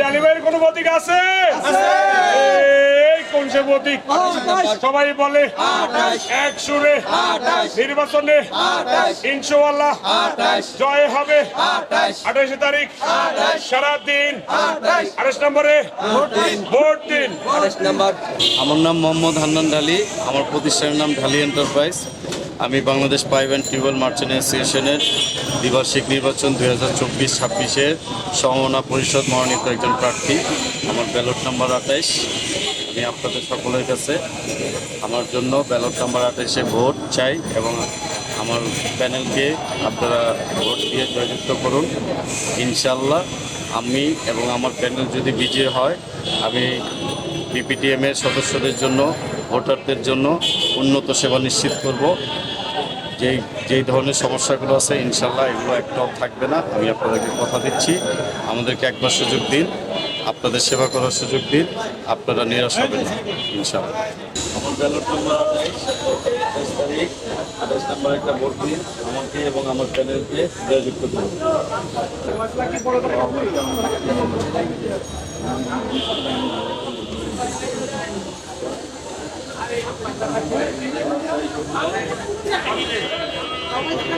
ডেলিভারির কোনো প্রতীক আছে? কোন সে প্রতীক? সবাই বলে এক সুরে নির্বাচনে ইনশাআল্লাহ জয় হবে। আঠাশে। তারিখ সারাদিন। আঠাশ। নম্বরে ভোট দিন। আমার নাম মোহাম্মদ হান্নান ঢালি। আমার প্রতিষ্ঠানের নাম ঢালি এন্টারপ্রাইজ। আমি Bangladesh pipe and tubewell merchant অ্যাসোসিয়েশনের দ্বিবার্ষিক নির্বাচন দুই হাজার চব্বিশ ছাব্বিশের সমমনা পরিষদ মনোনীত একজন প্রার্থী। আমার ব্যালট নাম্বার আঠাইশ। আমি আপনাদের সকলের কাছে আমার জন্য ব্যালট নাম্বার আঠাইশে ভোট চাই এবং আমার প্যানেলকে আপনারা ভোট দিয়ে জয়যুক্ত করুন। ইনশাল্লাহ আমি এবং আমার প্যানেল যদি বিজয় হয়, আমি বিপিটিএম এর সদস্যদের জন্য, ভোটারদের জন্য উন্নত সেবা নিশ্চিত করব। যেই যেই ধরনের সমস্যাগুলো আছে, ইনশাল্লাহ এগুলো একটাও থাকবে না। আমি আপনাদেরকে কথা দিচ্ছি। আমাদেরকে একবার সুযোগ দিন। আপনাদের সেবা করার সুযোগ দিন। আপনারা নিরাশ হবেন ইনশাল্লাহ। আমার ব্যালট নম্বর তারিখ নম্বর একটা ভোট দিন। আমাকে এবং আমার প্যানেলকে জয়যুক্ত করুন। আমাদের